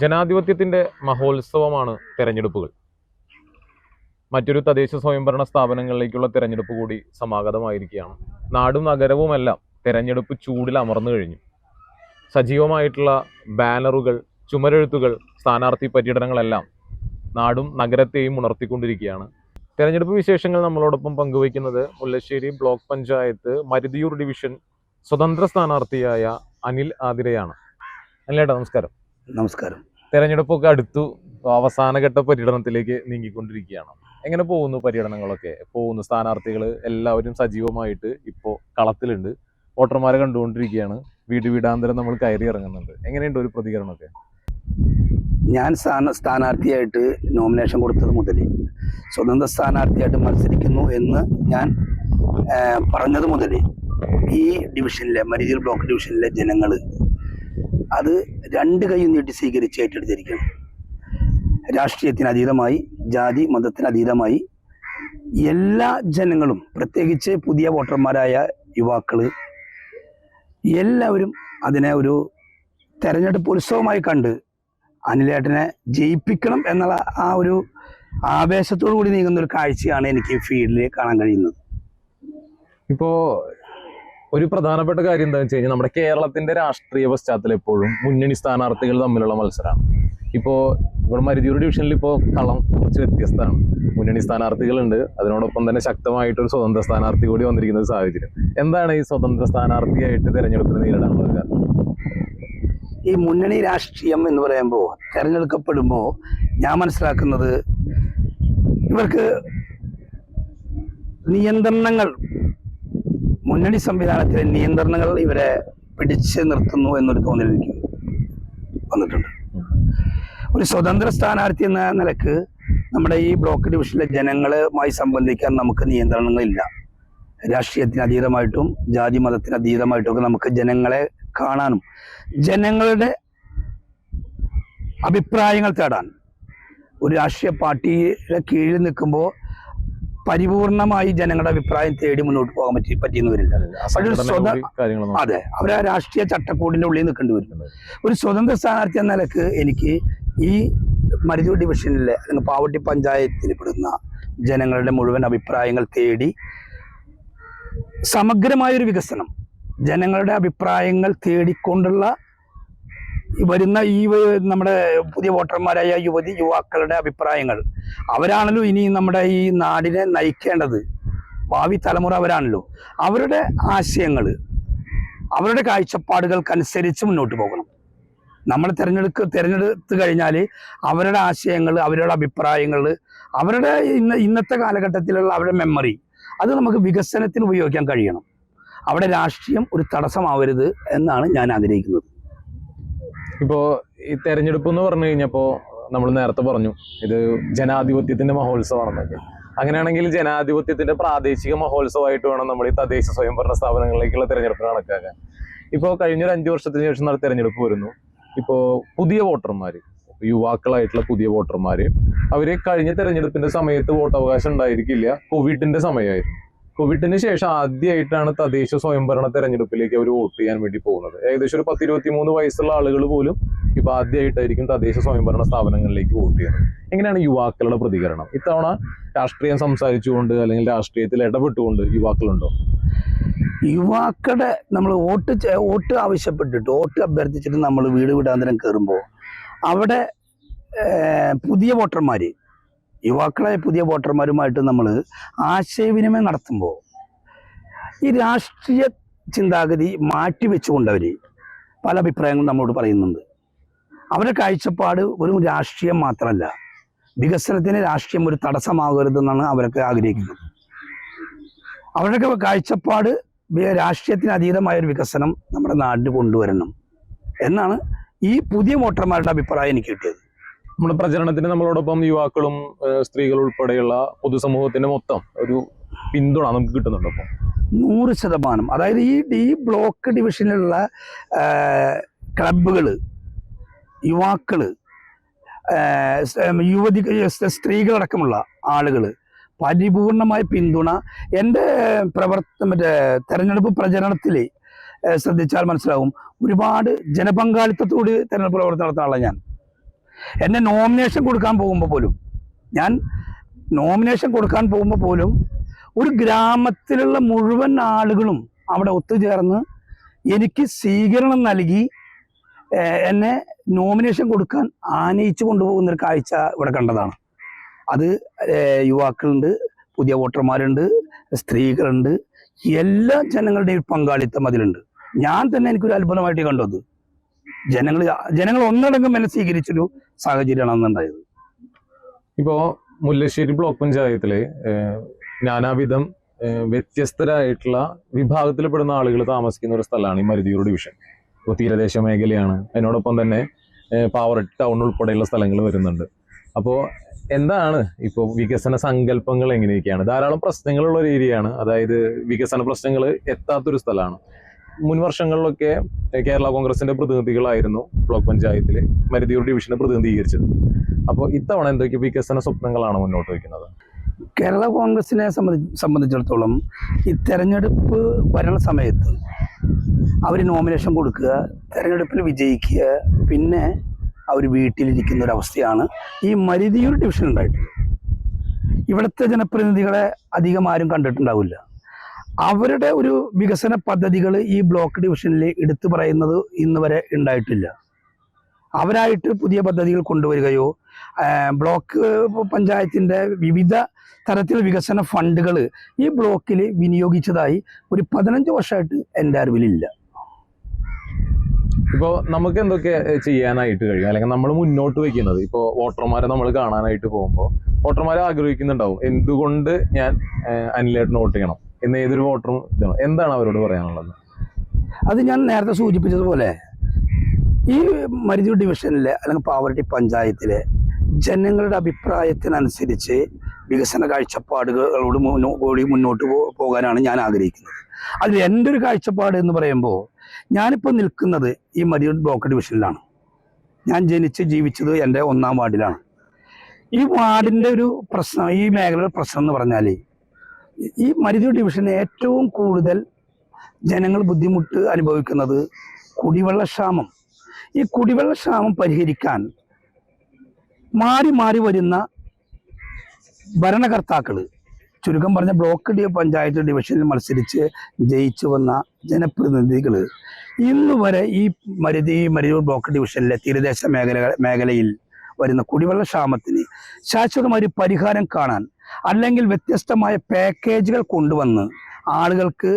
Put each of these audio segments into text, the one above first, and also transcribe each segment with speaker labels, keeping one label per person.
Speaker 1: ജനാധിപത്യത്തിൻ്റെ മഹോത്സവമാണ് തെരഞ്ഞെടുപ്പുകൾ മറ്റൊരു തദ്ദേശ സ്വയംഭരണ സ്ഥാപനങ്ങളിലേക്കുള്ള തെരഞ്ഞെടുപ്പ് കൂടി സമാഗതമായിരിക്കുകയാണ് നാടും നഗരവുമെല്ലാം തെരഞ്ഞെടുപ്പ് ചൂടിൽ അമർന്നു കഴിഞ്ഞു സജീവമായിട്ടുള്ള ബാനറുകൾ ചുമരെഴുത്തുകൾ സ്ഥാനാർത്ഥി പര്യടനങ്ങളെല്ലാം നാടും നഗരത്തെയും ഉണർത്തിക്കൊണ്ടിരിക്കുകയാണ് തെരഞ്ഞെടുപ്പ് വിശേഷങ്ങൾ നമ്മളോടൊപ്പം പങ്കുവയ്ക്കുന്നത് മുല്ലശ്ശേരി ബ്ലോക്ക് പഞ്ചായത്ത് മരുതിയൂർ ഡിവിഷൻ സ്വതന്ത്ര സ്ഥാനാർത്ഥിയായ അനിൽ ആതിരയാണ്
Speaker 2: അനിലേട്ടാ നമസ്കാരം നമസ്കാരം
Speaker 1: തെരഞ്ഞെടുപ്പൊക്കെ അടുത്തു അവസാനഘട്ട പര്യടനത്തിലേക്ക് നീങ്ങിക്കൊണ്ടിരിക്കുകയാണ് എങ്ങനെ പോകുന്നു പര്യടനങ്ങളൊക്കെ പോകുന്നു സ്ഥാനാർത്ഥികൾ എല്ലാവരും സജീവമായിട്ട് ഇപ്പോൾ കളത്തിലുണ്ട് വോട്ടർമാരെ കണ്ടുകൊണ്ടിരിക്കുകയാണ് വീട് വീടാന്തരം നമ്മൾ കയറി ഇറങ്ങുന്നുണ്ട് എങ്ങനെയുണ്ട് ഒരു പ്രതികരണമൊക്കെ
Speaker 2: ഞാൻ സ്ഥാന സ്ഥാനാർത്ഥിയായിട്ട് നോമിനേഷൻ കൊടുത്തത് മുതൽ സ്വതന്ത്ര സ്ഥാനാർത്ഥിയായിട്ട് മത്സരിക്കുന്നു എന്ന് ഞാൻ പറഞ്ഞത് മുതൽ ഈ ഡിവിഷനിലെ മരിജിൽ ബ്ലോക്ക് ഡിവിഷനിലെ ജനങ്ങൾ അത് രണ്ട് കൈയും നീട്ടി സ്വീകരിച്ച് ഏറ്റെടുത്തിരിക്കണം രാഷ്ട്രീയത്തിന് അതീതമായി ജാതി മതത്തിന് അതീതമായി എല്ലാ ജനങ്ങളും പ്രത്യേകിച്ച് പുതിയ വോട്ടർമാരായ യുവാക്കൾ എല്ലാവരും അതിനെ ഒരു തെരഞ്ഞെടുപ്പ് ഉത്സവമായി കണ്ട് അനിലേട്ടനെ ജയിപ്പിക്കണം എന്നുള്ള ആ ഒരു ആവേശത്തോടു കൂടി നീങ്ങുന്ന ഒരു കാഴ്ചയാണ് എനിക്ക് ഫീൽഡിൽ കാണാൻ കഴിയുന്നത്
Speaker 1: ഇപ്പോൾ ഒരു പ്രധാനപ്പെട്ട കാര്യം എന്താണെന്ന് വെച്ച് കഴിഞ്ഞാൽ നമ്മുടെ കേരളത്തിന്റെ രാഷ്ട്രീയ പശ്ചാത്തലം എപ്പോഴും മുന്നണി സ്ഥാനാർത്ഥികൾ തമ്മിലുള്ള മത്സരമാണ് ഇപ്പോൾ ഇവിടെ മരുതിയൂർ ഡിവിഷനിൽ ഇപ്പോൾ കളം കുറച്ച് വ്യത്യസ്തമാണ് മുന്നണി സ്ഥാനാർത്ഥികളുണ്ട് അതിനോടൊപ്പം തന്നെ ശക്തമായിട്ടൊരു സ്വതന്ത്ര സ്ഥാനാർത്ഥി കൂടി വന്നിരിക്കുന്ന ഒരു സാഹചര്യം എന്താണ് ഈ സ്വതന്ത്ര സ്ഥാനാർത്ഥിയായിട്ട് തെരഞ്ഞെടുപ്പിന് നേരിടാനുള്ള കാരണം
Speaker 2: ഈ മുന്നണി രാഷ്ട്രീയം എന്ന് പറയുമ്പോൾ തിരഞ്ഞെടുക്കപ്പെടുമ്പോൾ ഞാൻ മനസ്സിലാക്കുന്നത് ഇവർക്ക് നിയന്ത്രണങ്ങൾ മുന്നണി സംവിധാനത്തിലെ നിയന്ത്രണങ്ങൾ ഇവരെ പിടിച്ചു നിർത്തുന്നു എന്നൊരു തോന്നൽ എനിക്ക് വന്നിട്ടുണ്ട് ഒരു സ്വതന്ത്ര സ്ഥാനാർത്ഥി എന്ന നിലക്ക് നമ്മുടെ ഈ ബ്ലോക്ക് ഡിവിഷനിലെ ജനങ്ങളുമായി സംബന്ധിക്കാൻ നമുക്ക് നിയന്ത്രണങ്ങളില്ല രാഷ്ട്രീയത്തിന് അതീതമായിട്ടും ജാതി മതത്തിന് അതീതമായിട്ടും ഒക്കെ നമുക്ക് ജനങ്ങളെ കാണാനും ജനങ്ങളുടെ അഭിപ്രായങ്ങൾ തേടാൻ ഒരു രാഷ്ട്രീയ പാർട്ടിയുടെ കീഴിൽ നിൽക്കുമ്പോൾ പരിപൂർണമായി ജനങ്ങളുടെ അഭിപ്രായം തേടി മുന്നോട്ട് പോകാൻ പറ്റി പറ്റിയെന്ന് വരില്ല അതെ അവരെ രാഷ്ട്രീയ ചട്ടക്കൂടിന്റെ ഉള്ളിൽ നിൽക്കേണ്ടി വരും ഒരു സ്വതന്ത്ര സ്ഥാനാർത്ഥി എന്ന നിലക്ക് എനിക്ക് ഈ മരുതൂർ ഡിവിഷനിലെ അല്ലെങ്കിൽ പാവട്ടി പഞ്ചായത്തിൽ പെടുന്ന ജനങ്ങളുടെ മുഴുവൻ അഭിപ്രായങ്ങൾ തേടി സമഗ്രമായൊരു വികസനം ജനങ്ങളുടെ അഭിപ്രായങ്ങൾ തേടിക്കൊണ്ടുള്ള വരുന്ന ഈ നമ്മുടെ പുതിയ വോട്ടർമാരായ യുവതി യുവാക്കളുടെ അഭിപ്രായങ്ങൾ അവരാണല്ലോ ഇനി നമ്മുടെ ഈ നാടിനെ നയിക്കേണ്ടത് ഭാവി തലമുറ അവരാണല്ലോ അവരുടെ ആശയങ്ങൾ അവരുടെ കാഴ്ചപ്പാടുകൾക്കനുസരിച്ച് മുന്നോട്ട് പോകണം നമ്മൾ തിരഞ്ഞെടുക്ക് തിരഞ്ഞെടുത്ത് കഴിഞ്ഞാൽ അവരുടെ ആശയങ്ങൾ അവരുടെ അഭിപ്രായങ്ങൾ അവരുടെ ഇന്ന ഇന്നത്തെ കാലഘട്ടത്തിലുള്ള അവരുടെ മെമ്മറി അത് നമുക്ക് വികസനത്തിന് ഉപയോഗിക്കാൻ കഴിയണം അവിടെ രാഷ്ട്രീയം ഒരു തടസ്സമാവരുത് എന്നാണ് ഞാൻ ആഗ്രഹിക്കുന്നത്
Speaker 1: ഇപ്പോ ഈ തെരഞ്ഞെടുപ്പ് എന്ന് പറഞ്ഞു കഴിഞ്ഞപ്പോ നമ്മൾ നേരത്തെ പറഞ്ഞു ഇത് ജനാധിപത്യത്തിന്റെ മഹോത്സവമാണെന്നൊക്കെ അങ്ങനെയാണെങ്കിൽ ജനാധിപത്യത്തിന്റെ പ്രാദേശിക മഹോത്സവമായിട്ട് വേണം നമ്മൾ ഈ തദ്ദേശ സ്വയംഭരണ സ്ഥാപനങ്ങളിലേക്കുള്ള തെരഞ്ഞെടുപ്പ് കണക്കാക്കാൻ ഇപ്പോൾ കഴിഞ്ഞൊരു അഞ്ചു വർഷത്തിന് ശേഷം നട തെരഞ്ഞെടുപ്പ് വരുന്നു ഇപ്പോൾ പുതിയ വോട്ടർമാർ യുവാക്കളായിട്ടുള്ള പുതിയ വോട്ടർമാർ അവർ കഴിഞ്ഞ തെരഞ്ഞെടുപ്പിന്റെ സമയത്ത് വോട്ടവകാശം ഉണ്ടായിരിക്കില്ല കോവിഡിന്റെ സമയമായിരുന്നു കോവിഡിന് ശേഷം ആദ്യമായിട്ടാണ് തദ്ദേശ സ്വയംഭരണ തെരഞ്ഞെടുപ്പിലേക്ക് അവർ വോട്ട് ചെയ്യാൻ വേണ്ടി പോകുന്നത് ഏകദേശം ഒരു പത്ത് ഇരുപത്തി മൂന്ന് വയസ്സുള്ള ആളുകൾ പോലും ഇപ്പൊ ആദ്യമായിട്ടായിരിക്കും തദ്ദേശ സ്വയംഭരണ സ്ഥാപനങ്ങളിലേക്ക് വോട്ട് ചെയ്യുന്നത് എങ്ങനെയാണ് യുവാക്കളുടെ പ്രതികരണം ഇത്തവണ രാഷ്ട്രീയം സംസാരിച്ചുകൊണ്ട് അല്ലെങ്കിൽ രാഷ്ട്രീയത്തിൽ ഇടപെട്ടുകൊണ്ട് യുവാക്കളുണ്ടോ
Speaker 2: യുവാക്കളുടെ നമ്മൾ വോട്ട് വോട്ട് ആവശ്യപ്പെട്ടിട്ട് വോട്ട് അഭ്യർത്ഥിച്ചിട്ട് നമ്മൾ വീട് വിടാന്തരം കയറുമ്പോൾ അവിടെ പുതിയ വോട്ടർമാർ യുവാക്കളെ പുതിയ വോട്ടർമാരുമായിട്ട് നമ്മൾ ആശയവിനിമയം നടത്തുമ്പോൾ ഈ രാഷ്ട്രീയ ചിന്താഗതി മാറ്റിവെച്ചുകൊണ്ടവർ പല അഭിപ്രായങ്ങളും നമ്മളോട് പറയുന്നുണ്ട് അവരുടെ കാഴ്ചപ്പാട് ഒരു രാഷ്ട്രീയം മാത്രമല്ല വികസനത്തിന് രാഷ്ട്രീയം ഒരു തടസ്സമാകരുതെന്നാണ് അവരൊക്കെ ആഗ്രഹിക്കുന്നത് അവരുടെയൊക്കെ കാഴ്ചപ്പാട് രാഷ്ട്രീയത്തിന് അതീതമായ ഒരു വികസനം നമ്മുടെ നാടിന് കൊണ്ടുവരണം എന്നാണ് ഈ പുതിയ വോട്ടർമാരുടെ അഭിപ്രായം എനിക്ക് കിട്ടിയത്
Speaker 1: നമ്മുടെ പ്രചരണത്തിന് നമ്മളോടൊപ്പം യുവാക്കളും സ്ത്രീകൾ ഉൾപ്പെടെയുള്ള പൊതുസമൂഹത്തിന്റെ മൊത്തം ഒരു പിന്തുണ നമുക്ക് കിട്ടുന്നുണ്ട്
Speaker 2: അപ്പം നൂറ് ശതമാനം അതായത് ഈ ഡി ബ്ലോക്ക് ഡിവിഷനിലുള്ള ക്ലബുകൾ യുവാക്കൾ യുവതി സ്ത്രീകളടക്കമുള്ള ആളുകൾ പരിപൂർണമായ പിന്തുണ എൻ്റെ പ്രവർത്തന മറ്റേ തെരഞ്ഞെടുപ്പ് പ്രചരണത്തിൽ ശ്രദ്ധിച്ചാൽ മനസ്സിലാവും ഒരുപാട് ജനപങ്കാളിത്തത്തോട് തെരഞ്ഞെടുപ്പ് പ്രവർത്തനം നടത്താനുള്ള ഞാൻ എന്നെ നോമിനേഷൻ കൊടുക്കാൻ പോകുമ്പോൾ പോലും ഞാൻ നോമിനേഷൻ കൊടുക്കാൻ പോകുമ്പോൾ പോലും ഒരു ഗ്രാമത്തിലുള്ള മുഴുവൻ ആളുകളും അവിടെ ഒത്തുചേർന്ന് എനിക്ക് സ്വീകരണം നൽകി എന്നെ നോമിനേഷൻ കൊടുക്കാൻ ആനയിച്ചു കൊണ്ടുപോകുന്ന ഒരു കാഴ്ച ഇവിടെ കണ്ടതാണ് അത് യുവാക്കളുണ്ട് പുതിയ വോട്ടർമാരുണ്ട് സ്ത്രീകളുണ്ട് എല്ലാ ജനങ്ങളുടെയും പങ്കാളിത്തം അതിലുണ്ട് ഞാൻ തന്നെ എനിക്കൊരു അത്ഭുതമായിട്ട് കണ്ടത് ജനങ്ങൾ ജനങ്ങൾ ഒന്നടങ്കം എന്നെ സ്വീകരിച്ചൊരു സാഹചര്യമാണ് അന്നുണ്ടായത്
Speaker 1: ഇപ്പോ മുല്ലശ്ശേരി ബ്ലോക്ക് പഞ്ചായത്തിലെ നാനാവിധം വ്യത്യസ്തരായിട്ടുള്ള വിഭാഗത്തിൽപ്പെടുന്ന ആളുകൾ താമസിക്കുന്ന ഒരു സ്ഥലമാണ് ഈ മരുതിയൂർ ഡിവിഷൻ ഇപ്പോൾ തീരദേശ മേഖലയാണ് അതിനോടൊപ്പം തന്നെ പാവറട്ടി ടൗൺ ഉൾപ്പെടെയുള്ള സ്ഥലങ്ങൾ വരുന്നുണ്ട് അപ്പോൾ എന്താണ് ഇപ്പോൾ വികസന സങ്കല്പങ്ങൾ എങ്ങനെയൊക്കെയാണ് ധാരാളം പ്രശ്നങ്ങളുള്ള ഒരു ഏരിയയാണ് അതായത് വികസന പ്രശ്നങ്ങൾ എത്താത്തൊരു സ്ഥലമാണ് മുൻ വർഷങ്ങളിലൊക്കെ കേരള കോൺഗ്രസിന്റെ പ്രതിനിധികളായിരുന്നു ബ്ലോക്ക് പഞ്ചായത്തിൽ മരുതിയൂർ ഡിവിഷനെ പ്രതിനിധീകരിച്ചത് അപ്പോൾ ഇത്തവണ എന്തൊക്കെ വികസന സ്വപ്നങ്ങളാണ് മുന്നോട്ട് വയ്ക്കുന്നത്
Speaker 2: കേരള കോൺഗ്രസിനെ സംബന്ധി സംബന്ധിച്ചിടത്തോളം ഈ തെരഞ്ഞെടുപ്പ് വരണ സമയത്ത് അവർ നോമിനേഷൻ കൊടുക്കുക തെരഞ്ഞെടുപ്പിൽ വിജയിക്കുക പിന്നെ അവർ വീട്ടിലിരിക്കുന്ന ഒരവസ്ഥയാണ് ഈ മരുതിയൂർ ഡിവിഷൻ ഉണ്ടായിട്ടുള്ളത് ഇവിടുത്തെ ജനപ്രതിനിധികളെ അധികം ആരും കണ്ടിട്ടുണ്ടാവില്ല അവരുടെ ഒരു വികസന പദ്ധതികൾ ഈ ബ്ലോക്ക് ഡിവിഷനിൽ എടുത്തു പറയുന്നത് ഇന്ന് വരെ ഉണ്ടായിട്ടില്ല അവരായിട്ട് പുതിയ പദ്ധതികൾ കൊണ്ടുവരികയോ ബ്ലോക്ക് പഞ്ചായത്തിൻ്റെ വിവിധ തരത്തിൽ വികസന ഫണ്ടുകൾ ഈ ബ്ലോക്കിൽ വിനിയോഗിച്ചതായി ഒരു പതിനഞ്ച് വർഷമായിട്ട് എൻ്റെ അറിവിലില്ല
Speaker 1: ഇപ്പോൾ നമുക്ക് എന്തൊക്കെ ചെയ്യാനായിട്ട് കഴിയും അല്ലെങ്കിൽ നമ്മൾ മുന്നോട്ട് വെക്കുന്നത് ഇപ്പോൾ വോട്ടർമാരെ നമ്മൾ കാണാനായിട്ട് പോകുമ്പോൾ വോട്ടർമാരെ ആഗ്രഹിക്കുന്നുണ്ടാവും എന്തുകൊണ്ട് ഞാൻ അനിലേട്ടിന് വോട്ട് ചെയ്യണം ഇന്ന് ഏതൊരു വോട്ടറും എന്താണ് അവരോട് പറയാനുള്ളത്
Speaker 2: അത് ഞാൻ നേരത്തെ സൂചിപ്പിച്ചതുപോലെ ഈ മരുതി ഡിവിഷനിലെ അല്ലെങ്കിൽ പാവർട്ടി പഞ്ചായത്തിലെ ജനങ്ങളുടെ അഭിപ്രായത്തിനനുസരിച്ച് വികസന കാഴ്ചപ്പാടുകളോട് കൂടി മുന്നോട്ട് പോകാനാണ് ഞാൻ ആഗ്രഹിക്കുന്നത് അതിൽ എൻ്റെ ഒരു കാഴ്ചപ്പാട് എന്ന് പറയുമ്പോൾ ഞാനിപ്പോൾ നിൽക്കുന്നത് ഈ മരിയൂർ ബ്ലോക്ക് ഡിവിഷനിലാണ് ഞാൻ ജനിച്ച് ജീവിച്ചത് എൻ്റെ ഒന്നാം വാർഡിലാണ് ഈ വാർഡിൻ്റെ ഒരു പ്രശ്നം ഈ മേഖലയുടെ പ്രശ്നം എന്ന് പറഞ്ഞാൽ ഈ മരുതി ഡിവിഷന് ഏറ്റവും കൂടുതൽ ജനങ്ങൾ ബുദ്ധിമുട്ട് അനുഭവിക്കുന്നത് കുടിവെള്ളക്ഷാമം ഈ കുടിവെള്ളക്ഷാമം പരിഹരിക്കാൻ മാറി മാറി വരുന്ന ഭരണകർത്താക്കൾ ചുരുക്കം പറഞ്ഞ ബ്ലോക്ക് ഡി പഞ്ചായത്ത് ഡിവിഷനിൽ മത്സരിച്ച് ജയിച്ചു വന്ന ജനപ്രതിനിധികൾ ഇന്ന് വരെ ഈ മരുതി മരുതൂർ ബ്ലോക്ക് ഡിവിഷനിലെ തീരദേശ മേഖല മേഖലയിൽ വരുന്ന കുടിവെള്ള ക്ഷാമത്തിന് ശാശ്വതമായ ഒരു പരിഹാരം കാണാൻ അല്ലെങ്കിൽ വ്യത്യസ്തമായ പാക്കേജുകൾ കൊണ്ടുവന്ന് ആളുകൾക്ക്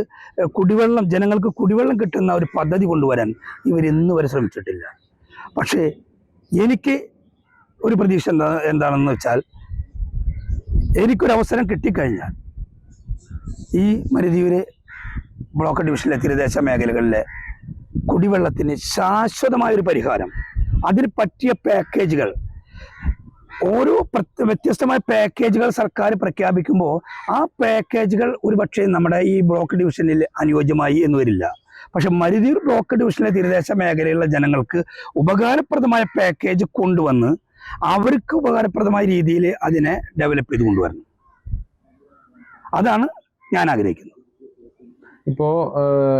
Speaker 2: കുടിവെള്ളം ജനങ്ങൾക്ക് കുടിവെള്ളം കിട്ടുന്ന ഒരു പദ്ധതി കൊണ്ടുവരാൻ ഇവരിന്ന് വരെ ശ്രമിച്ചിട്ടില്ല പക്ഷേ എനിക്ക് ഒരു പ്രതീക്ഷ എന്താ എന്താണെന്ന് വെച്ചാൽ എനിക്കൊരവസരം കിട്ടിക്കഴിഞ്ഞാൽ ഈ മരുതിയൂര് ബ്ലോക്ക് ഡിവിഷനിലെ തീരദേശ മേഖലകളിലെ കുടിവെള്ളത്തിന് ശാശ്വതമായൊരു പരിഹാരം അതിന് പറ്റിയ പാക്കേജുകൾ ഓരോ വ്യത്യസ്തമായ പാക്കേജുകൾ സർക്കാർ പ്രഖ്യാപിക്കുമ്പോൾ ആ പാക്കേജുകൾ ഒരുപക്ഷെ നമ്മുടെ ഈ ബ്ലോക്ക് ഡിവിഷനിൽ അനുയോജ്യമായി എന്ന് വരില്ല പക്ഷെ മരുതിയൂർ ബ്ലോക്ക് ഡിവിഷനിലെ തീരദേശ മേഖലയിലുള്ള ജനങ്ങൾക്ക് ഉപകാരപ്രദമായ പാക്കേജ് കൊണ്ടുവന്ന് അവർക്ക് ഉപകാരപ്രദമായ രീതിയിൽ അതിനെ ഡെവലപ്പ് ചെയ്ത് കൊണ്ടുവരണം അതാണ് ഞാൻ ആഗ്രഹിക്കുന്നത്
Speaker 1: ഇപ്പോ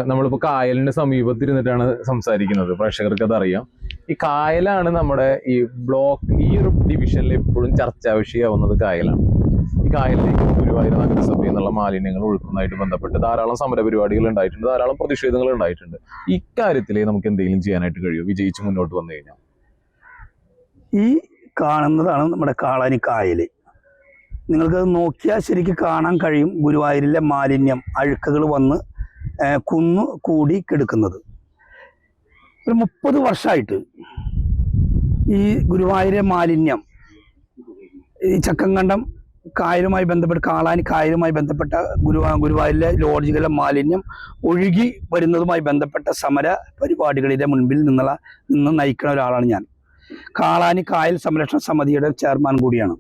Speaker 1: നമ്മളിപ്പോ കായലിന്റെ സമീപത്തിരുന്നിട്ടാണ് സംസാരിക്കുന്നത് പ്രേക്ഷകർക്ക് അതറിയാം ഈ കായലാണ് നമ്മുടെ ഈ ബ്ലോക്ക് ഈ ഒരു ഡിവിഷനിൽ എപ്പോഴും ചർച്ചാ വിഷയമാവുന്നത് കായലാണ് ഈ കായലിലേക്ക് ഗുരുവായൂർ നഗരസഭയിൽ നിന്നുള്ള മാലിന്യങ്ങൾ ഒഴുക്കുന്നതായിട്ട് ബന്ധപ്പെട്ട് ധാരാളം സമര പരിപാടികൾ ഉണ്ടായിട്ടുണ്ട് ധാരാളം പ്രതിഷേധങ്ങൾ ഉണ്ടായിട്ടുണ്ട് ഇക്കാര്യത്തിലേ നമുക്ക് എന്തെങ്കിലും ചെയ്യാനായിട്ട് കഴിയുമോ വിജയിച്ച് മുന്നോട്ട് വന്നു കഴിഞ്ഞാൽ
Speaker 2: ഈ കാണുന്നതാണ് നമ്മുടെ കാളാനി കായല് നിങ്ങൾക്ക് നോക്കിയാൽ ശരിക്കും കാണാൻ കഴിയും ഗുരുവായൂരിലെ മാലിന്യം അഴുക്കുകൾ വന്ന് കുന്നു കൂടി കിടക്കുന്നത് ഒരു മുപ്പത് വർഷമായിട്ട് ഈ ഗുരുവായൂര മാലിന്യം ഈ ചക്കങ്കണ്ടം കായലുമായി ബന്ധപ്പെട്ട് കാളാനി കായലുമായി ബന്ധപ്പെട്ട ഗുരുവാ ഗുരുവായൂരിലെ ലോഡ്ജുകളിലെ മാലിന്യം ഒഴുകി വരുന്നതുമായി ബന്ധപ്പെട്ട സമര പരിപാടികളിലെ മുൻപിൽ നിന്നുള്ള നിന്ന് നയിക്കുന്ന ഒരാളാണ് ഞാൻ കാളാനി കായൽ സംരക്ഷണ സമിതിയുടെ ചെയർമാൻ കൂടിയാണ്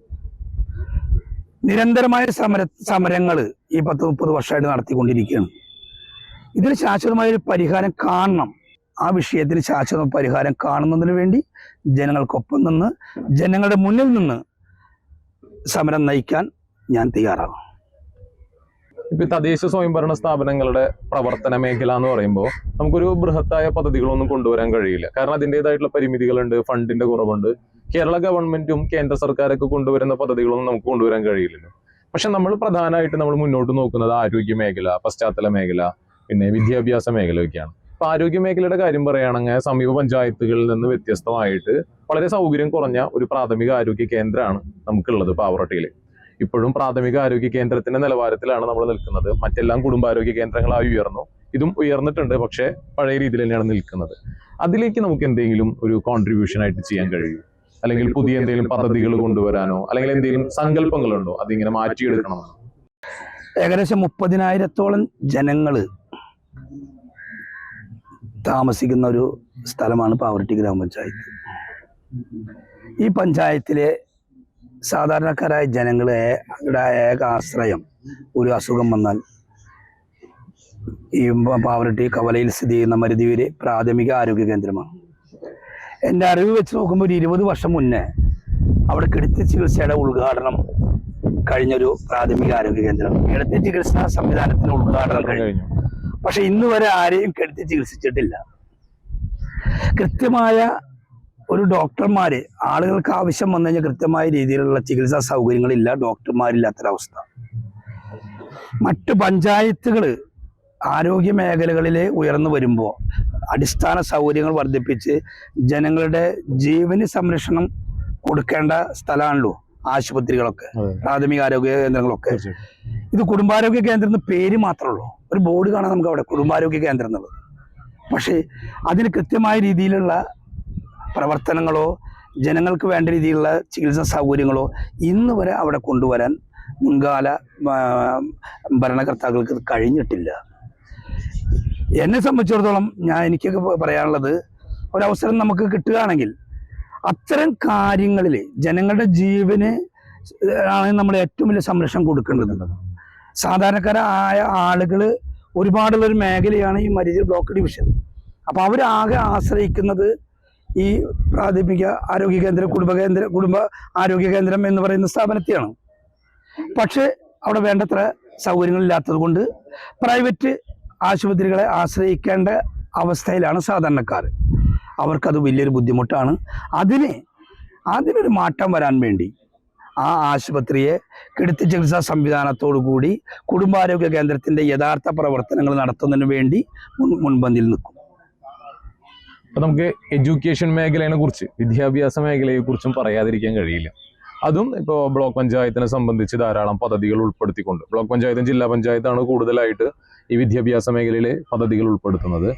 Speaker 2: നിരന്തരമായ സമര സമരങ്ങൾ ഈ പത്ത് മുപ്പത് വർഷമായിട്ട് നടത്തിക്കൊണ്ടിരിക്കുകയാണ് ഇതിന് ശാശ്വതമായ ഒരു പരിഹാരം കാണണം ആ വിഷയത്തിന് ശാശ്വത പരിഹാരം കാണുന്നതിന് വേണ്ടി ജനങ്ങൾക്കൊപ്പം നിന്ന് ജനങ്ങളുടെ മുന്നിൽ നിന്ന് സമരം നയിക്കാൻ ഞാൻ തയ്യാറാകും
Speaker 1: ഇപ്പൊ തദ്ദേശ സ്വയംഭരണ സ്ഥാപനങ്ങളുടെ പ്രവർത്തന മേഖല എന്ന് പറയുമ്പോൾ നമുക്കൊരു ബൃഹത്തായ പദ്ധതികളൊന്നും കൊണ്ടുവരാൻ കഴിയില്ല കാരണം അതിൻ്റെതായിട്ടുള്ള പരിമിതികളുണ്ട് ഫണ്ടിന്റെ കുറവുണ്ട് കേരള ഗവൺമെന്റും കേന്ദ്ര സർക്കാരൊക്കെ കൊണ്ടുവരുന്ന പദ്ധതികളൊന്നും നമുക്ക് കൊണ്ടുവരാൻ കഴിയില്ലല്ലോ പക്ഷെ നമ്മൾ പ്രധാനമായിട്ട് നമ്മൾ മുന്നോട്ട് നോക്കുന്നത് ആരോഗ്യ മേഖല പശ്ചാത്തല മേഖല പിന്നെ വിദ്യാഭ്യാസ മേഖലയൊക്കെയാണ് ഇപ്പൊ ആരോഗ്യ മേഖലയുടെ കാര്യം പറയുകയാണെങ്കിൽ സമീപ പഞ്ചായത്തുകളിൽ നിന്ന് വ്യത്യസ്തമായിട്ട് വളരെ സൗകര്യം കുറഞ്ഞ ഒരു പ്രാഥമിക ആരോഗ്യ കേന്ദ്രമാണ് നമുക്കുള്ളത് പാവറട്ടിയിൽ ഇപ്പോഴും പ്രാഥമിക ആരോഗ്യ കേന്ദ്രത്തിന്റെ നിലവാരത്തിലാണ് നമ്മൾ നിൽക്കുന്നത് മറ്റെല്ലാം കുടുംബാരോഗ്യ കേന്ദ്രങ്ങളായി ഉയർന്നു ഇതും ഉയർന്നിട്ടുണ്ട് പക്ഷേ പഴയ രീതിയിൽ തന്നെയാണ് നിൽക്കുന്നത് അതിലേക്ക് നമുക്ക് എന്തെങ്കിലും ഒരു കോൺട്രിബ്യൂഷൻ ആയിട്ട് ചെയ്യാൻ കഴിയും അല്ലെങ്കിൽ പുതിയ എന്തെങ്കിലും പദ്ധതികൾ കൊണ്ടുവരാനോ അല്ലെങ്കിൽ എന്തെങ്കിലും സങ്കല്പങ്ങളുണ്ടോ അതിങ്ങനെ മാറ്റിയെടുക്കണമെന്നോ
Speaker 2: ഏകദേശം മുപ്പതിനായിരത്തോളം ജനങ്ങൾ താമസിക്കുന്ന ഒരു സ്ഥലമാണ് പാവറട്ടി ഗ്രാമപഞ്ചായത്ത് ഈ പഞ്ചായത്തിലെ സാധാരണക്കാരായ ജനങ്ങളെ അവരുടെ ഏക ആശ്രയം ഒരു അസുഖം വന്നാൽ ഈ പാവറട്ടി കവലയിൽ സ്ഥിതി ചെയ്യുന്ന മരുതിയൂര് പ്രാഥമിക ആരോഗ്യ കേന്ദ്രമാണ് എൻ്റെ അറിവ് വെച്ച് നോക്കുമ്പോൾ ഒരു ഇരുപത് വർഷം മുന്നേ അവിടെ കിടത്ത ചികിത്സയുടെ ഉദ്ഘാടനം കഴിഞ്ഞൊരു പ്രാഥമിക ആരോഗ്യ കേന്ദ്രം കിടത്തി ചികിത്സാ സംവിധാനത്തിന് ഉദ്ഘാടനം കഴിഞ്ഞു പക്ഷെ ഇന്ന് വരെ ആരെയും കെടുത്തി ചികിത്സിച്ചിട്ടില്ല കൃത്യമായ ഒരു ഡോക്ടർമാര് ആളുകൾക്ക് ആവശ്യം വന്നു കഴിഞ്ഞാൽ കൃത്യമായ രീതിയിലുള്ള ചികിത്സാ സൗകര്യങ്ങളില്ല ഡോക്ടർമാരില്ലാത്തൊരവസ്ഥ മറ്റു പഞ്ചായത്തുകൾ ആരോഗ്യ മേഖലകളിൽ ഉയർന്നു വരുമ്പോൾ അടിസ്ഥാന സൗകര്യങ്ങൾ വർദ്ധിപ്പിച്ച് ജനങ്ങളുടെ ജീവന് സംരക്ഷണം കൊടുക്കേണ്ട സ്ഥലമാണല്ലോ ആശുപത്രികളൊക്കെ പ്രാഥമിക ആരോഗ്യ കേന്ദ്രങ്ങളൊക്കെ ഇത് കുടുംബാരോഗ്യ കേന്ദ്രം പേര് മാത്രമേ ഉള്ളൂ ഒരു ബോർഡ് കാണാൻ നമുക്ക് അവിടെ കുടുംബാരോഗ്യ കേന്ദ്രം എന്നുള്ളത് പക്ഷേ അതിന് കൃത്യമായ രീതിയിലുള്ള പ്രവർത്തനങ്ങളോ ജനങ്ങൾക്ക് വേണ്ട രീതിയിലുള്ള ചികിത്സാ സൗകര്യങ്ങളോ ഇന്ന് വരെ അവിടെ കൊണ്ടുവരാൻ മുൻകാല ഭരണകർത്താക്കൾക്ക് കഴിഞ്ഞിട്ടില്ല എന്നെ സംബന്ധിച്ചിടത്തോളം ഞാൻ എനിക്കൊക്കെ പറയാനുള്ളത് ഒരവസരം നമുക്ക് കിട്ടുകയാണെങ്കിൽ അത്തരം കാര്യങ്ങളിൽ ജനങ്ങളുടെ ജീവന് ആണ് നമ്മൾ ഏറ്റവും വലിയ സംരക്ഷണം കൊടുക്കേണ്ടത് സാധാരണക്കാരായ ആളുകൾ ഒരുപാടുള്ളൊരു മേഖലയാണ് ഈ മരീജ് ബ്ലോക്ക് ഡിവിഷൻ അപ്പോൾ അവരാകെ ആശ്രയിക്കുന്നത് ഈ പ്രാഥമിക ആരോഗ്യ കേന്ദ്രം കുടുംബ കേന്ദ്ര കുടുംബ ആരോഗ്യ കേന്ദ്രം എന്ന് പറയുന്ന സ്ഥാപനത്തെയാണ് പക്ഷേ അവിടെ വേണ്ടത്ര സൗകര്യങ്ങളില്ലാത്തത് കൊണ്ട് പ്രൈവറ്റ് ആശുപത്രികളെ ആശ്രയിക്കേണ്ട അവസ്ഥയിലാണ് സാധാരണക്കാർ അവർക്കത് വലിയൊരു ബുദ്ധിമുട്ടാണ് അതിന് അതിനൊരു മാറ്റം വരാൻ വേണ്ടി ആ ആശുപത്രിയെ കിടത്തി ചികിത്സാ സംവിധാനത്തോടു കൂടി കുടുംബാരോഗ്യ കേന്ദ്രത്തിന്റെ യഥാർത്ഥ പ്രവർത്തനങ്ങൾ നടത്തുന്നതിന് വേണ്ടി മുൻ മുൻപന്തിൽ നിൽക്കും
Speaker 1: അപ്പൊ നമുക്ക് എഡ്യൂക്കേഷൻ മേഖലയെ കുറിച്ച് വിദ്യാഭ്യാസ മേഖലയെ കുറിച്ചും പറയാതിരിക്കാൻ കഴിയില്ല അതും ഇപ്പോൾ ബ്ലോക്ക് പഞ്ചായത്തിനെ സംബന്ധിച്ച് ധാരാളം പദ്ധതികൾ ഉൾപ്പെടുത്തിക്കൊണ്ട് ബ്ലോക്ക് പഞ്ചായത്തും ജില്ലാ പഞ്ചായത്താണ് കൂടുതലായിട്ട് ഈ വിദ്യാഭ്യാസ മേഖലയിലെ പദ്ധതികൾ ഉൾപ്പെടുത്തുന്നത്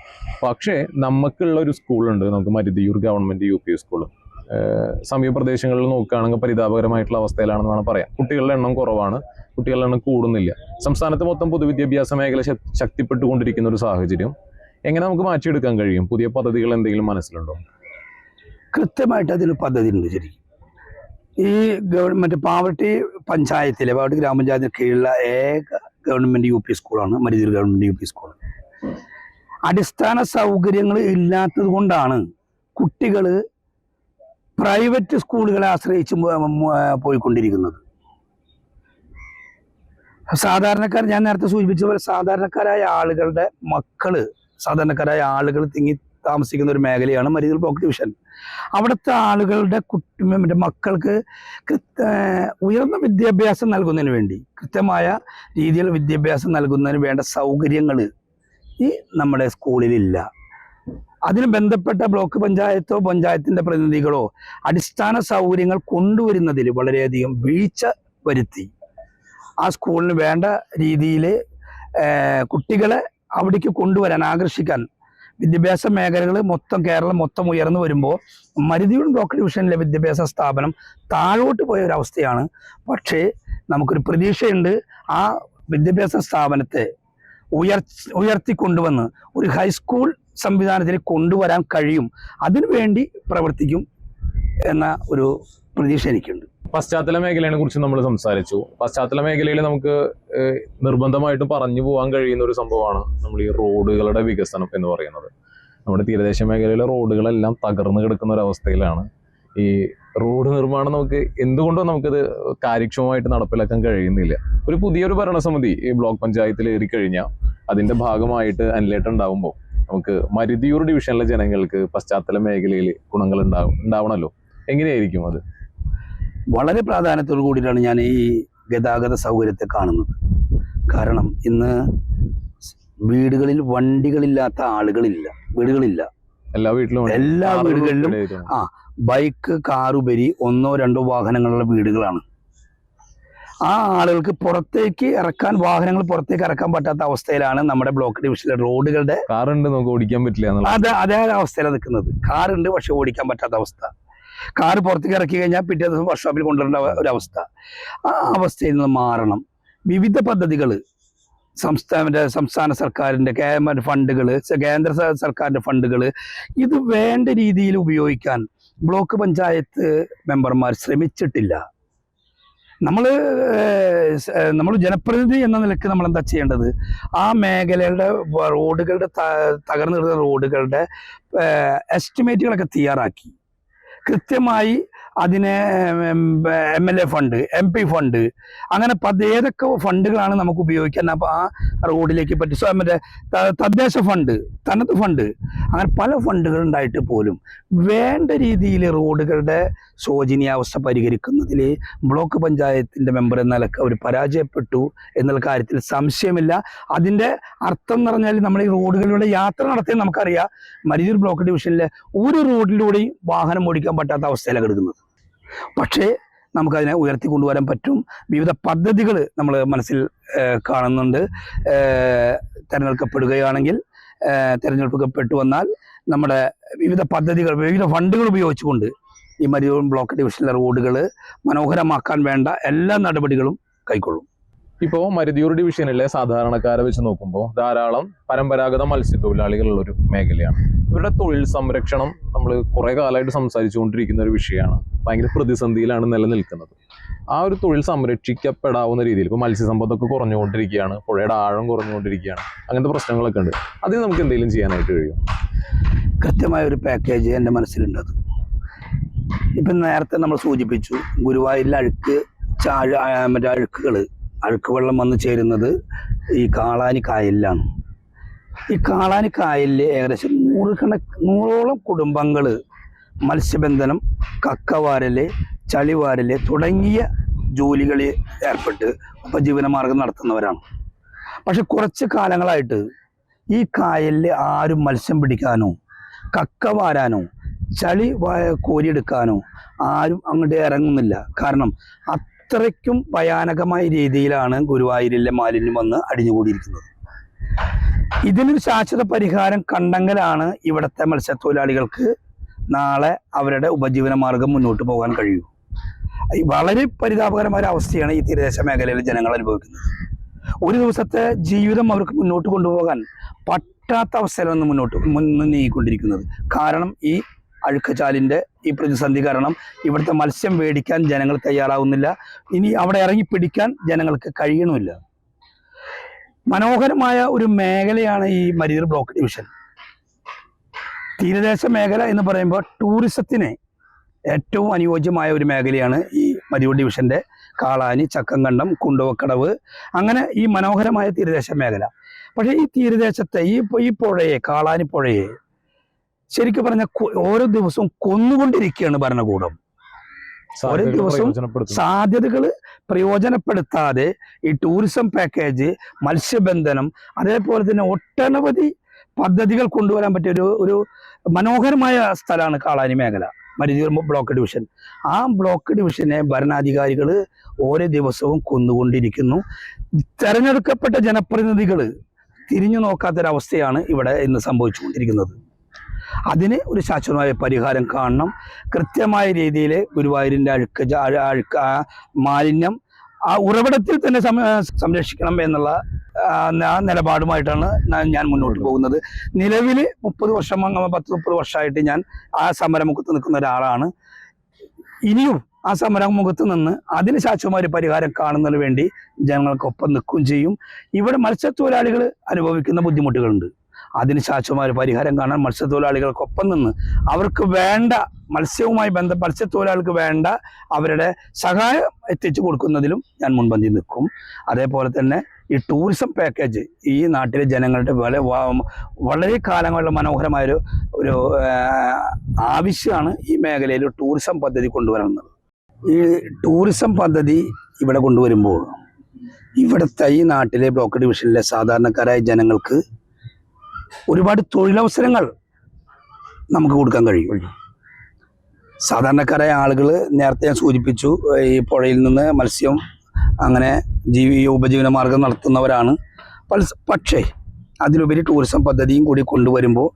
Speaker 1: പക്ഷേ നമുക്കുള്ള ഒരു സ്കൂളുണ്ട് നമുക്ക് Maruthiyur government U P school സമീപപ്രദേശങ്ങളിൽ നോക്കുകയാണെങ്കിൽ പരിതാപകരമായിട്ടുള്ള അവസ്ഥയിലാണെന്ന് വേണം പറയാം കുട്ടികളുടെ എണ്ണം കുറവാണ് കുട്ടികളുടെ എണ്ണം കൂടുന്നില്ല സംസ്ഥാനത്ത് മൊത്തം പൊതുവിദ്യാഭ്യാസ മേഖല ശക്തിപ്പെട്ടുകൊണ്ടിരിക്കുന്ന ഒരു സാഹചര്യം എങ്ങനെ നമുക്ക് മാറ്റിയെടുക്കാൻ കഴിയും പുതിയ പദ്ധതികൾ എന്തെങ്കിലും മനസ്സിലുണ്ടോ
Speaker 2: കൃത്യമായിട്ട് അതിൽ പദ്ധതി ഉണ്ട് ശരി ഈ ഗവൺമെന്റ് പാവർട്ടി പഞ്ചായത്തിലെ പാവർട്ടി ഗ്രാമപഞ്ചായത്തിന് കീഴിലുള്ള ഏക ഗവൺമെന്റ് യു പി സ്കൂളാണ് Maruthiri government U P school അടിസ്ഥാന സൗകര്യങ്ങൾ ഇല്ലാത്തത് കൊണ്ടാണ് കുട്ടികൾ പ്രൈവറ്റ് സ്കൂളുകളെ ആശ്രയിച്ച് പോയിക്കൊണ്ടിരിക്കുന്നത് സാധാരണക്കാർ ഞാൻ നേരത്തെ സൂചിപ്പിച്ച പോലെ സാധാരണക്കാരായ ആളുകളുടെ മക്കള് സാധാരണക്കാരായ ആളുകൾ തിങ്ങി താമസിക്കുന്ന ഒരു മേഖലയാണ് മരുതിൽ ബ്ലോക്ക് ഡിവിഷൻ അവിടുത്തെ ആളുകളുടെ കുട്ടി മക്കൾക്ക് മക്കൾക്ക് ഉയർന്ന വിദ്യാഭ്യാസം നൽകുന്നതിന് വേണ്ടി കൃത്യമായ രീതിയിൽ വിദ്യാഭ്യാസം നൽകുന്നതിന് വേണ്ട സൗകര്യങ്ങൾ ഈ നമ്മുടെ സ്കൂളിലില്ല അതിന് ബന്ധപ്പെട്ട ബ്ലോക്ക് പഞ്ചായത്തോ പഞ്ചായത്തിൻ്റെ പ്രതിനിധികളോ അടിസ്ഥാന സൗകര്യങ്ങൾ കൊണ്ടുവരുന്നതിൽ വളരെയധികം വീഴ്ച വരുത്തി ആ സ്കൂളിന് വേണ്ട രീതിയിൽ കുട്ടികളെ അവിടേക്ക് കൊണ്ടുവരാൻ ആകർഷിക്കാൻ വിദ്യാഭ്യാസ മേഖലകൾ മൊത്തം കേരളം മൊത്തം ഉയർന്നു വരുമ്പോൾ മരുതിയൂൺ ബ്ലോക്ക് ഡിവിഷനിലെ വിദ്യാഭ്യാസ സ്ഥാപനം താഴോട്ട് പോയ ഒരു അവസ്ഥയാണ് പക്ഷേ നമുക്കൊരു പ്രതീക്ഷയുണ്ട് ആ വിദ്യാഭ്യാസ സ്ഥാപനത്തെ ഉയർ ഉയർത്തിക്കൊണ്ടുവന്ന് ഒരു ഹൈസ്കൂൾ സംവിധാനത്തിന് കൊണ്ടുവരാൻ കഴിയും അതിനുവേണ്ടി പ്രവർത്തിക്കും എന്ന ഒരു പ്രതീക്ഷ എനിക്കുണ്ട്
Speaker 1: പശ്ചാത്തല മേഖലയെ കുറിച്ച് നമ്മൾ സംസാരിച്ചു പശ്ചാത്തല മേഖലയിൽ നമുക്ക് നിർബന്ധമായിട്ടും പറഞ്ഞു പോകാൻ കഴിയുന്ന ഒരു സംഭവമാണ് നമ്മൾ ഈ റോഡുകളുടെ വികസനം എന്ന് പറയുന്നത് നമ്മുടെ തീരദേശ മേഖലയിലെ റോഡുകളെല്ലാം തകർന്നു കിടക്കുന്ന ഒരു അവസ്ഥയിലാണ് ഈ റോഡ് നിർമ്മാണം നമുക്ക് എന്തുകൊണ്ടോ നമുക്കിത് കാര്യക്ഷമമായിട്ട് നടപ്പിലാക്കാൻ കഴിയുന്നില്ല ഒരു പുതിയൊരു ഭരണസമിതി ഈ ബ്ലോക്ക് പഞ്ചായത്തിൽ കഴിഞ്ഞാൽ അതിന്റെ ഭാഗമായിട്ട് അനിലേറ്റം ഉണ്ടാവുമ്പോൾ നമുക്ക് മരുതിയൂർ ഡിവിഷനിലെ ജനങ്ങൾക്ക് പശ്ചാത്തല മേഖലയിൽ ഗുണങ്ങൾ ഉണ്ടാവും ഉണ്ടാവണല്ലോ എങ്ങനെയായിരിക്കും അത്
Speaker 2: വളരെ പ്രാധാന്യത്തോടു കൂടിയിട്ടാണ് ഞാൻ ഈ ഗതാഗത സൗകര്യത്തെ കാണുന്നത് കാരണം ഇന്ന് വീടുകളിൽ വണ്ടികളില്ലാത്ത ആളുകളില്ല വീടുകളില്ല എല്ലാ വീട്ടിലും എല്ലാ വീടുകളിലും ആ ബൈക്ക് കാറുപരി ഒന്നോ രണ്ടോ വാഹനങ്ങളുള്ള വീടുകളാണ് ആ ആളുകൾക്ക് പുറത്തേക്ക് ഇറക്കാൻ വാഹനങ്ങൾ പുറത്തേക്ക് ഇറക്കാൻ പറ്റാത്ത അവസ്ഥയിലാണ് നമ്മുടെ ബ്ലോക്ക് ഡിവിഷനിലെ റോഡുകളുടെ
Speaker 1: കാറുണ്ട് നമുക്ക് ഓടിക്കാൻ പറ്റില്ല
Speaker 2: അതെ അതേ അവസ്ഥയിലാണ് നിൽക്കുന്നത് കാറുണ്ട് പക്ഷെ ഓടിക്കാൻ പറ്റാത്ത അവസ്ഥ കാറ് പുറത്തേക്ക് ഇറക്കി കഴിഞ്ഞാൽ പിറ്റേ ദിവസം വർക്ക്ഷോപ്പിൽ കൊണ്ടുവരേണ്ട ഒരവസ്ഥ ആ അവസ്ഥയിൽ നിന്ന് മാറണം വിവിധ പദ്ധതികൾ സംസ്ഥാന സംസ്ഥാന സർക്കാരിൻ്റെ കേന്ദ്ര ഫണ്ടുകൾ കേന്ദ്ര സർക്കാരിൻ്റെ ഫണ്ടുകൾ ഇത് വേണ്ട രീതിയിൽ ഉപയോഗിക്കാൻ ബ്ലോക്ക് പഞ്ചായത്ത് മെമ്പർമാർ ശ്രമിച്ചിട്ടില്ല നമ്മൾ നമ്മൾ ജനപ്രതിനിധി എന്ന നിലയ്ക്ക് നമ്മൾ എന്താ ചെയ്യേണ്ടത് ആ മേഖലകളുടെ റോഡുകളുടെ തകർന്നു കിടക്കുന്ന റോഡുകളുടെ എസ്റ്റിമേറ്റുകളൊക്കെ തയ്യാറാക്കി കൃത്യമായി അതിനെ M L A fund M P fund അങ്ങനെ ഏതൊക്കെ ഫണ്ടുകളാണ് നമുക്ക് ഉപയോഗിക്കാൻ അപ്പോൾ ആ റോഡിലേക്ക് പറ്റി സോ മറ്റേ തദ്ദേശ ഫണ്ട് തനത് ഫണ്ട് അങ്ങനെ പല ഫണ്ടുകൾ ഉണ്ടായിട്ട് പോലും വേണ്ട രീതിയിൽ റോഡുകളുടെ ശോചനീയാവസ്ഥ പരിഹരിക്കുന്നതിൽ ബ്ലോക്ക് പഞ്ചായത്തിൻ്റെ മെമ്പർ എന്ന നിലക്ക് അവർ പരാജയപ്പെട്ടു എന്നുള്ള കാര്യത്തിൽ സംശയമില്ല അതിൻ്റെ അർത്ഥം എന്ന് പറഞ്ഞാൽ നമ്മൾ ഈ റോഡുകളിലൂടെ യാത്ര നടത്തിയാൽ നമുക്കറിയാം മരിയൂർ ബ്ലോക്ക് ഡിവിഷനിലെ ഒരു റോഡിലൂടെയും വാഹനം ഓടിക്കാൻ പറ്റാത്ത അവസ്ഥയിലാണ് കിടക്കുന്നത് പക്ഷേ നമുക്കതിനെ കൊണ്ടുവരാൻ പറ്റും വിവിധ പദ്ധതികൾ നമ്മൾ മനസ്സിൽ കാണുന്നുണ്ട് തിരഞ്ഞെടുക്കപ്പെടുകയാണെങ്കിൽ തിരഞ്ഞെടുക്കപ്പെട്ടു വന്നാൽ നമ്മുടെ വിവിധ പദ്ധതികൾ വിവിധ ഫണ്ടുകൾ ഉപയോഗിച്ചുകൊണ്ട് ഈ മരിയോൺ ബ്ലോക്ക് ഡിവിഷനിലെ റോഡുകൾ മനോഹരമാക്കാൻ വേണ്ട എല്ലാ നടപടികളും കൈക്കൊള്ളും ഇപ്പോൾ മരുതിയൂർ ഡിവിഷനിലെ സാധാരണക്കാരെ വെച്ച് നോക്കുമ്പോൾ
Speaker 1: ധാരാളം പരമ്പരാഗത മത്സ്യത്തൊഴിലാളികളുള്ള ഒരു മേഖലയാണ് ഇവരുടെ തൊഴിൽ സംരക്ഷണം നമ്മൾ കുറെ കാലമായിട്ട് സംസാരിച്ചുകൊണ്ടിരിക്കുന്ന ഒരു വിഷയമാണ് ഭയങ്കര പ്രതിസന്ധിയിലാണ് നിലനിൽക്കുന്നത് ആ ഒരു തൊഴിൽ സംരക്ഷിക്കപ്പെടാവുന്ന രീതിയിൽ ഇപ്പൊ മത്സ്യസമ്പത്തൊക്കെ കുറഞ്ഞുകൊണ്ടിരിക്കുകയാണ് പുഴയുടെ ആഴം കുറഞ്ഞുകൊണ്ടിരിക്കുകയാണ് അങ്ങനത്തെ പ്രശ്നങ്ങളൊക്കെ ഉണ്ട് അതിന് നമുക്ക് എന്തെങ്കിലും ചെയ്യാനായിട്ട് കഴിയും
Speaker 2: കൃത്യമായ ഒരു പാക്കേജ് എന്റെ മനസ്സിലുണ്ട് ഇപ്പം നേരത്തെ നമ്മൾ സൂചിപ്പിച്ചു ഗുരുവായൂരിലെ അഴുക്ക് ചാഴ് മറ്റേ അഴുക്കുകൾ അഴുക്ക് വെള്ളം വന്ന് ചേരുന്നത് ഈ കാളാനി കായലിലാണ് ഈ കാളാനി കായലിൽ ഏകദേശം നൂറുകണക്ക് നൂറോളം കുടുംബങ്ങൾ മത്സ്യബന്ധനം കക്കവാരല് ചളിവാരല് തുടങ്ങിയ ജോലികളിൽ ഏർപ്പെട്ട് ഉപജീവനമാർഗം നടത്തുന്നവരാണ് പക്ഷെ കുറച്ച് കാലങ്ങളായിട്ട് ഈ കായലിൽ ആരും മത്സ്യം പിടിക്കാനോ കക്ക വാരാനോ ചളി കോരിയെടുക്കാനോ ആരും അങ്ങോട്ട് ഇറങ്ങുന്നില്ല കാരണം അത്രയ്ക്കും ഭയാനകമായ രീതിയിലാണ് ഗുരുവായൂരിലെ മാലിന്യം വന്ന് അടിഞ്ഞുകൂടിയിരിക്കുന്നത് ഇതിനൊരു ശാശ്വത പരിഹാരം കണ്ടെങ്കിലാണ് ഇവിടുത്തെ മത്സ്യത്തൊഴിലാളികൾക്ക് നാളെ അവരുടെ ഉപജീവന മാർഗം മുന്നോട്ട് പോകാൻ കഴിയൂ വളരെ പരിതാപകരമായ അവസ്ഥയാണ് ഈ തീരദേശ മേഖലയിലെ ജനങ്ങൾ അനുഭവിക്കുന്നത് ഒരു ദിവസത്തെ ജീവിതം അവർക്ക് മുന്നോട്ട് കൊണ്ടുപോകാൻ പറ്റാത്ത അവസ്ഥയിലാണ് മുന്നോട്ട് മുന്നീക്കൊണ്ടിരിക്കുന്നത് കാരണം ഈ അഴുക്കച്ചാലിൻ്റെ ഈ പ്രതിസന്ധി കാരണം ഇവിടുത്തെ മത്സ്യം മേടിക്കാൻ ജനങ്ങൾ തയ്യാറാവുന്നില്ല ഇനി അവിടെ ഇറങ്ങി പിടിക്കാൻ ജനങ്ങൾക്ക് കഴിയണമില്ല മനോഹരമായ ഒരു മേഖലയാണ് ഈ മരീർ ബ്ലോക്ക് ഡിവിഷൻ തീരദേശ മേഖല എന്ന് പറയുമ്പോൾ ടൂറിസത്തിന് ഏറ്റവും അനുയോജ്യമായ ഒരു മേഖലയാണ് ഈ മരിയൂർ ഡിവിഷൻ്റെ കാളാനി ചക്കങ്കണ്ടം കുണ്ടവക്കടവ് അങ്ങനെ ഈ മനോഹരമായ തീരദേശ മേഖല പക്ഷേ ഈ തീരദേശത്തെ ഈ ഈ പുഴയെ കാളാനി പുഴയെ ശരിക്കും പറഞ്ഞ ഓരോ ദിവസവും കൊന്നുകൊണ്ടിരിക്കുകയാണ് ഭരണകൂടം ഓരോ ദിവസവും സാധ്യതകൾ പ്രയോജനപ്പെടുത്താതെ ഈ ടൂറിസം പാക്കേജ് മത്സ്യബന്ധനം അതേപോലെ തന്നെ ഒട്ടനവധി പദ്ധതികൾ കൊണ്ടുവരാൻ പറ്റിയ ഒരു ഒരു മനോഹരമായ സ്ഥലമാണ് കാളാനി മേഖല മരുതിയൂർ ബ്ലോക്ക് ഡിവിഷൻ ആ ബ്ലോക്ക് ഡിവിഷനെ ഭരണാധികാരികൾ ഓരോ ദിവസവും കൊന്നുകൊണ്ടിരിക്കുന്നു തെരഞ്ഞെടുക്കപ്പെട്ട ജനപ്രതിനിധികൾ തിരിഞ്ഞു നോക്കാത്തൊരവസ്ഥയാണ് ഇവിടെ ഇന്ന് സംഭവിച്ചുകൊണ്ടിരിക്കുന്നത് അതിന് ഒരു ശാശ്വതമായ പരിഹാരം കാണണം കൃത്യമായ രീതിയിൽ ഗുരുവായൂരിൻ്റെ അഴുക്ക് അഴുക്ക് മാലിന്യം ആ ഉറവിടത്തിൽ തന്നെ സംരക്ഷിക്കണം എന്നുള്ള നിലപാടുമായിട്ടാണ് ഞാൻ മുന്നോട്ട് പോകുന്നത് നിലവിൽ മുപ്പത് വർഷം പത്ത് മുപ്പത് വർഷമായിട്ട് ഞാൻ ആ സമരമുഖത്ത് നിൽക്കുന്ന ഒരാളാണ് ഇനിയും ആ സമരമുഖത്ത് നിന്ന് അതിന് ശാശ്വതമായ പരിഹാരം കാണുന്നതിന് വേണ്ടി ജനങ്ങൾക്കൊപ്പം നിൽക്കുകയും ചെയ്യും ഇവിടെ മത്സ്യത്തൊഴിലാളികൾ അനുഭവിക്കുന്ന ബുദ്ധിമുട്ടുകളുണ്ട് അതിന് ചാച്ചുമാർ പരിഹാരം കാണാൻ മത്സ്യത്തൊഴിലാളികൾക്കൊപ്പം നിന്ന് അവർക്ക് വേണ്ട മത്സ്യവുമായി ബന്ധ മത്സ്യത്തൊഴിലാളികൾക്ക് വേണ്ട അവരുടെ സഹായം എത്തിച്ചു കൊടുക്കുന്നതിലും ഞാൻ മുൻപന്തിയിൽ നിൽക്കും അതേപോലെ തന്നെ ഈ ടൂറിസം പാക്കേജ് ഈ നാട്ടിലെ ജനങ്ങളുടെ വളരെ വളരെ കാലങ്ങളുടെ മനോഹരമായൊരു ഒരു ആവശ്യമാണ് ഈ മേഖലയിൽ ടൂറിസം പദ്ധതി കൊണ്ടുവരുന്നത് ഈ ടൂറിസം പദ്ധതി ഇവിടെ കൊണ്ടുവരുമ്പോൾ ഇവിടുത്തെ ഈ നാട്ടിലെ ബ്ലോക്ക് ഡിവിഷനിലെ സാധാരണക്കാരായ ജനങ്ങൾക്ക് ഒരുപാട് തൊഴിലവസരങ്ങൾ നമുക്ക് കൊടുക്കാൻ കഴിയും സാധാരണക്കാരായ ആളുകൾ നേരത്തെ ഞാൻ സൂചിപ്പിച്ചു ഈ പുഴയിൽ നിന്ന് മത്സ്യം അങ്ങനെ ജീവി ഉപജീവന മാർഗം നടത്തുന്നവരാണ് പക്ഷേ അതിലുപരി ടൂറിസം പദ്ധതിയും കൂടി കൊണ്ടുവരുമ്പോൾ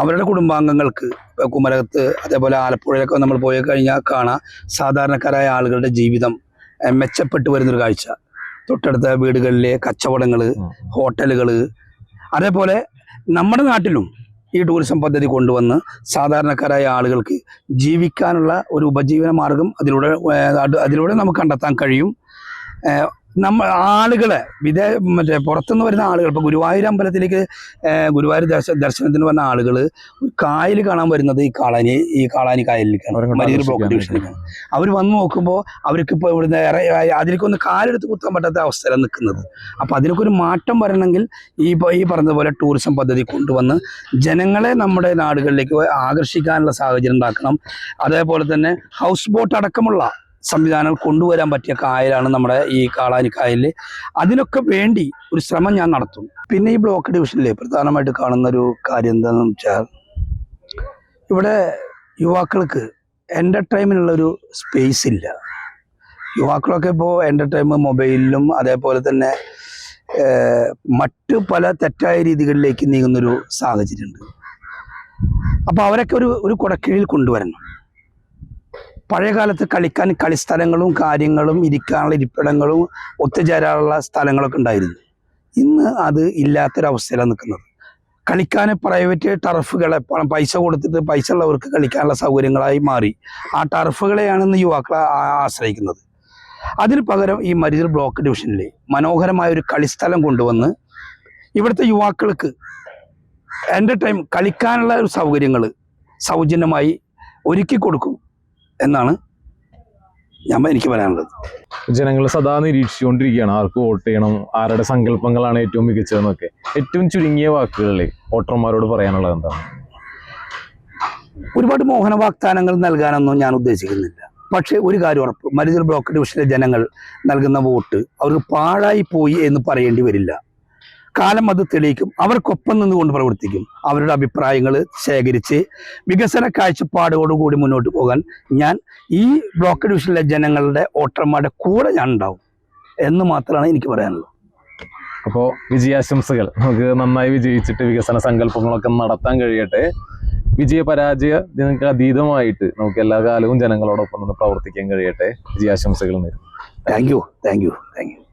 Speaker 2: അവരുടെ കുടുംബാംഗങ്ങൾക്ക് ഇപ്പോൾ കുമരകത്ത് അതേപോലെ ആലപ്പുഴയിലൊക്കെ നമ്മൾ പോയി കഴിഞ്ഞാൽ കാണാം സാധാരണക്കാരായ ആളുകളുടെ ജീവിതം മെച്ചപ്പെട്ടു വരുന്നൊരു കാഴ്ച തൊട്ടടുത്ത വീടുകളിലെ കച്ചവടങ്ങൾ ഹോട്ടലുകൾ അതേപോലെ നമ്മുടെ നാട്ടിലും ഈ ടൂറിസം പദ്ധതി കൊണ്ടുവന്ന് സാധാരണക്കാരായ ആളുകൾക്ക് ജീവിക്കാനുള്ള ഒരു ഉപജീവന മാർഗം അതിലൂടെ അതിലൂടെ നമുക്ക് കണ്ടെത്താൻ കഴിയും നമ്മ ആളുകളെ വിദേ മറ്റേ പുറത്തുനിന്ന് വരുന്ന ആളുകൾ ഇപ്പോൾ ഗുരുവായൂർ അമ്പലത്തിലേക്ക് ഗുരുവായൂർ ദർശ ദർശനത്തിന് വന്ന ആളുകൾ ഒരു കായൽ കാണാൻ വരുന്നത് ഈ കാളാനി ഈ കാളാനി കായലിലേക്കാണ് അവർ വന്ന് നോക്കുമ്പോൾ അവർക്കിപ്പോൾ ഇവിടുന്ന് അതിലേക്കൊന്ന് കാലെടുത്ത് കുത്താൻ പറ്റാത്ത അവസ്ഥയിലാണ് നിൽക്കുന്നത് അപ്പോൾ അതിനൊക്കെ ഒരു മാറ്റം വരണമെങ്കിൽ ഈ ഈ പറഞ്ഞതുപോലെ ടൂറിസം പദ്ധതി കൊണ്ടുവന്ന് ജനങ്ങളെ നമ്മുടെ നാടുകളിലേക്ക് ആകർഷിക്കാനുള്ള സാഹചര്യം ഉണ്ടാക്കണം അതേപോലെ തന്നെ ഹൗസ് ബോട്ട് അടക്കമുള്ള സംവിധാനങ്ങൾ കൊണ്ടുവരാൻ പറ്റിയ കായലാണ് നമ്മുടെ ഈ കാളാനിക്കായൽ അതിനൊക്കെ വേണ്ടി ഒരു ശ്രമം ഞാൻ നടത്തും പിന്നെ ഈ ബ്ലോക്ക് ഡിവിഷനിൽ പ്രധാനമായിട്ട് കാണുന്ന ഒരു കാര്യം എന്താണെന്ന് വെച്ചാൽ ഇവിടെ യുവാക്കൾക്ക് ഒരു സ്പേസ് ഇല്ല യുവാക്കളൊക്കെ ഇപ്പോൾ എൻ്റർടൈൻമെൻറ്റ് മൊബൈലിലും അതേപോലെ തന്നെ മറ്റു പല തെറ്റായ രീതികളിലേക്ക് നീങ്ങുന്നൊരു സാഹചര്യമുണ്ട് അപ്പോൾ അവരൊക്കെ ഒരു ഒരു കുടക്കീഴിൽ കൊണ്ടുവരണം പഴയ കാലത്ത് കളിക്കാൻ കളിസ്ഥലങ്ങളും കാര്യങ്ങളും ഇരിക്കാനുള്ള ഇരിപ്പിടങ്ങളും ഒത്തുചേരാനുള്ള സ്ഥലങ്ങളൊക്കെ ഉണ്ടായിരുന്നു ഇന്ന് അത് ഇല്ലാത്തൊരവസ്ഥയിലാണ് നിൽക്കുന്നത് കളിക്കാൻ പ്രൈവറ്റ് എപ്പോഴും പൈസ കൊടുത്തിട്ട് പൈസ ഉള്ളവർക്ക് കളിക്കാനുള്ള സൗകര്യങ്ങളായി മാറി ആ ടർഫുകളെയാണ് ഇന്ന് യുവാക്കൾ ആശ്രയിക്കുന്നത് അതിന് പകരം ഈ മരുതിൽ ബ്ലോക്ക് ഡിവിഷനിൽ മനോഹരമായ ഒരു കളിസ്ഥലം കൊണ്ടുവന്ന് ഇവിടുത്തെ യുവാക്കൾക്ക് ടൈം കളിക്കാനുള്ള ഒരു സൗകര്യങ്ങൾ സൗജന്യമായി ഒരുക്കി കൊടുക്കും എന്നാണ് ഞാൻ എനിക്ക് പറയാനുള്ളത്
Speaker 1: ജനങ്ങൾ സദാ നിരീക്ഷിച്ചുകൊണ്ടിരിക്കുകയാണ് ആർക്ക് വോട്ട് ചെയ്യണം ആരുടെ സങ്കല്പങ്ങളാണ് ഏറ്റവും മികച്ചതെന്നൊക്കെ ഏറ്റവും ചുരുങ്ങിയ വാക്കുകളിൽ വോട്ടർമാരോട് പറയാനുള്ളത് എന്താണ്
Speaker 2: ഒരുപാട് മോഹന വാഗ്ദാനങ്ങൾ നൽകാനൊന്നും ഞാൻ ഉദ്ദേശിക്കുന്നില്ല പക്ഷേ ഒരു കാര്യം ഉറപ്പ് മരുതൽ ബ്ലോക്ക് ഡിവിഷനിലെ ജനങ്ങൾ നൽകുന്ന വോട്ട് അവർക്ക് പാഴായി പോയി എന്ന് പറയേണ്ടി വരില്ല കാലം അത് തെളിയിക്കും അവർക്കൊപ്പം നിന്നുകൊണ്ട് പ്രവർത്തിക്കും അവരുടെ അഭിപ്രായങ്ങൾ ശേഖരിച്ച് വികസന കാഴ്ചപ്പാടോടുകൂടി മുന്നോട്ട് പോകാൻ ഞാൻ ഈ ബ്ലോക്ക് ഡിവിഷനിലെ ജനങ്ങളുടെ വോട്ടർമാരുടെ കൂടെ ഞാൻ ഉണ്ടാവും എന്ന് മാത്രമാണ് എനിക്ക് പറയാനുള്ളത്
Speaker 1: അപ്പോൾ വിജയാശംസകൾ നമുക്ക് നന്നായി വിജയിച്ചിട്ട് വികസന സങ്കല്പങ്ങളൊക്കെ നടത്താൻ കഴിയട്ടെ വിജയ പരാജയ നിങ്ങൾക്ക് അതീതമായിട്ട് നമുക്ക് എല്ലാ കാലവും ജനങ്ങളോടൊപ്പം നിന്ന് പ്രവർത്തിക്കാൻ കഴിയട്ടെ വിജയാശംസകൾ നേരിടും thank you thank you thank U